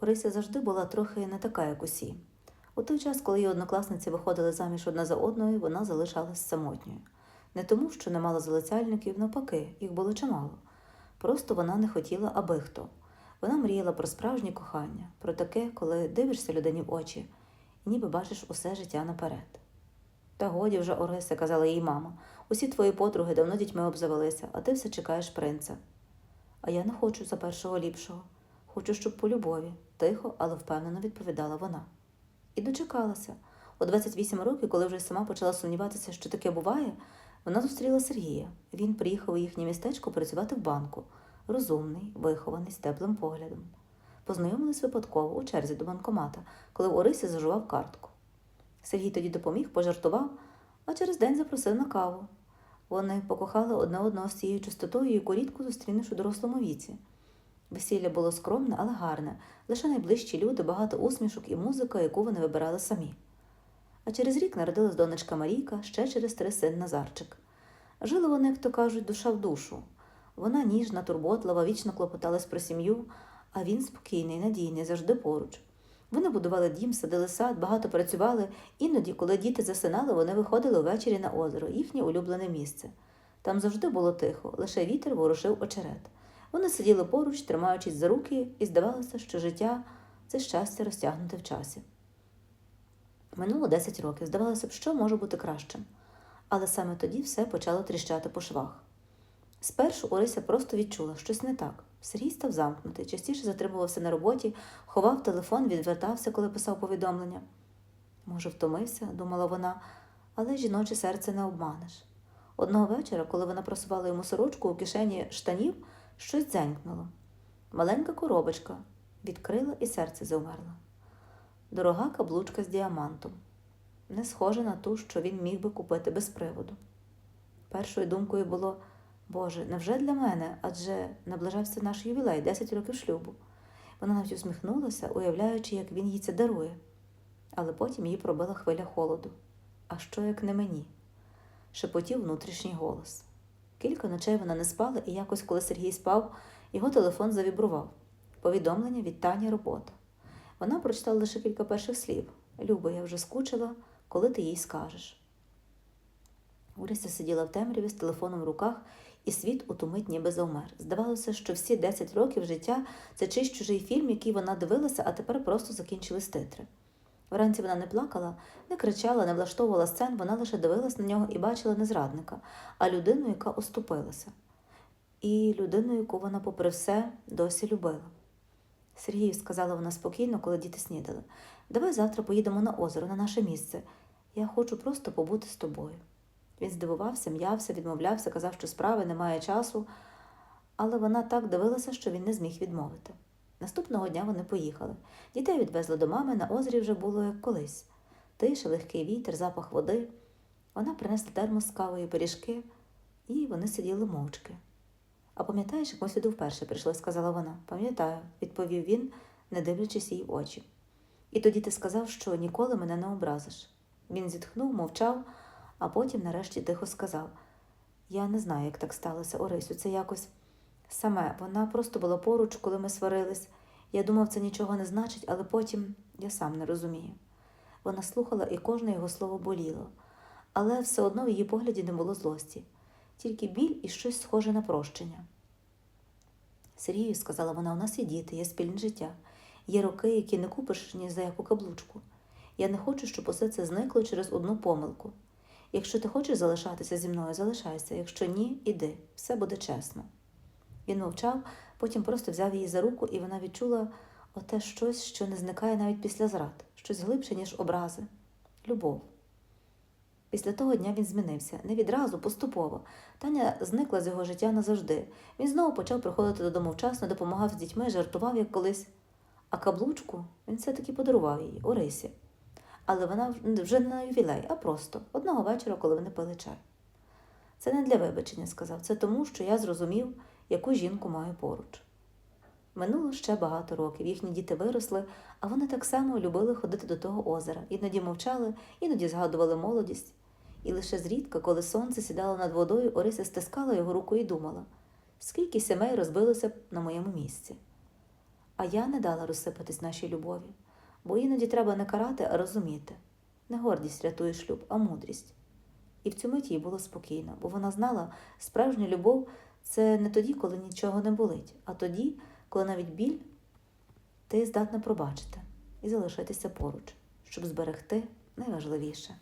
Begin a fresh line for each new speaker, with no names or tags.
Орися завжди була трохи не така, як усі. У той час, коли її однокласниці виходили заміж одна за одною, вона залишалась самотньою. Не тому, що не мала залицяльників, навпаки, їх було чимало. Просто вона не хотіла, аби хто. Вона мріяла про справжнє кохання, про таке, коли дивишся людині в очі і ніби бачиш усе життя наперед. Та годі вже, Орисе, казала їй мама, усі твої подруги давно дітьми обзавелися, а ти все чекаєш принца. А я не хочу за першого ліпшого. Хочу, щоб по любові, тихо, але впевнено відповідала вона. І дочекалася. У 28 років, коли вже сама почала сумніватися, що таке буває, вона зустріла Сергія. Він приїхав у їхнє містечко працювати в банку. Розумний, вихований, з теплим поглядом. Познайомились випадково у черзі до банкомата, коли Орисі зажував картку. Сергій тоді допоміг, пожартував, а через день запросив на каву. Вони покохали одне одного з цією чистотою, яку рідко зустрінеш у дорослому віці. Весілля було скромне, але гарне, лише найближчі люди, багато усмішок і музика, яку вони вибирали самі. А через рік народилась донечка Марійка, ще через три син Назарчик. Жили вони, як то кажуть, душа в душу. Вона ніжна, турботлива, вічно клопоталась про сім'ю, а він спокійний, надійний, завжди поруч. Вони будували дім, садили сад, багато працювали. Іноді, коли діти засинали, вони виходили ввечері на озеро, їхнє улюблене місце. Там завжди було тихо, лише вітер ворушив очерет. Вони сиділи поруч, тримаючись за руки, і здавалося, що життя це щастя розтягнуте в часі. Минуло 10 років, здавалося б, що може бути кращим. Але саме тоді все почало тріщати по швах. Спершу Орися просто відчула щось не так. Сергій став замкнутий, частіше затримувався на роботі, ховав телефон, відвертався, коли писав повідомлення. Може, втомився, думала вона, але жіноче серце не обманеш. Одного вечора, коли вона просувала йому сорочку у кишені штанів, щось дзенькнуло. Маленька коробочка відкрила і серце завмерло. Дорога каблучка з діамантом, не схожа на ту, що він міг би купити без приводу. Першою думкою було Боже, невже для мене? Адже наближався наш ювілей 10 років шлюбу. Вона навіть усміхнулася, уявляючи, як він їй це дарує. Але потім її пробила хвиля холоду. А що як не мені? шепотів внутрішній голос. Кілька ночей вона не спала, і якось, коли Сергій спав, його телефон завібрував. Повідомлення від Тані робота. Вона прочитала лише кілька перших слів. Люба, я вже скучила, коли ти їй скажеш. Урися сиділа в темряві з телефоном в руках, і світ у ту мить ніби завмер. Здавалося, що всі 10 років життя це чийсь чужий фільм, який вона дивилася, а тепер просто закінчились титри. Вранці вона не плакала, не кричала, не влаштовувала сцен, вона лише дивилась на нього і бачила не зрадника, а людину, яка оступилася. І людину, яку вона, попри все, досі любила. Сергію, сказала вона спокійно, коли діти снідали, давай завтра поїдемо на озеро, на наше місце. Я хочу просто побути з тобою. Він здивувався, м'явся, відмовлявся, казав, що справи немає часу, але вона так дивилася, що він не зміг відмовити. Наступного дня вони поїхали. Дітей відвезли до мами, на озері вже було як колись. Тиша, легкий вітер, запах води. Вона принесла термос з кавою, пиріжки, і вони сиділи мовчки. А пам'ятаєш, як ми сюди вперше прийшли, сказала вона. Пам'ятаю, відповів він, не дивлячись їй в очі. І тоді ти сказав, що ніколи мене не образиш. Він зітхнув, мовчав, а потім нарешті тихо сказав: Я не знаю, як так сталося, Орисю, це якось саме. Вона просто була поруч, коли ми сварились. Я думав, це нічого не значить, але потім я сам не розумію. Вона слухала, і кожне його слово боліло, але все одно в її погляді не було злості, тільки біль і щось схоже на прощення. Сергію, сказала вона, у нас є діти, є спільне життя, є роки, які не купиш ні за яку каблучку. Я не хочу, щоб усе це зникло через одну помилку. Якщо ти хочеш залишатися зі мною, залишайся, якщо ні, іди, все буде чесно. Він мовчав, потім просто взяв її за руку, і вона відчула оте щось, що не зникає навіть після зрад, щось глибше, ніж образи любов. Після того дня він змінився не відразу, поступово. Таня зникла з його життя назавжди. Він знову почав приходити додому вчасно, допомагав з дітьми, жартував як колись. А каблучку він все-таки подарував їй Орисі. Але вона вже не на ювілей, а просто одного вечора, коли вони пили чай. Це не для вибачення, сказав, це тому, що я зрозумів, яку жінку маю поруч. Минуло ще багато років, їхні діти виросли, а вони так само любили ходити до того озера, іноді мовчали, іноді згадували молодість. І лише зрідка, коли сонце сідало над водою, Орися стискала його руку і думала, скільки сімей розбилося б на моєму місці. а я не дала розсипатись нашій любові, бо іноді треба не карати, а розуміти. Не гордість рятує шлюб, а мудрість. І в цю мить їй було спокійно, бо вона знала, справжня любов це не тоді, коли нічого не болить, а тоді, коли навіть біль ти здатна пробачити і залишитися поруч, щоб зберегти найважливіше.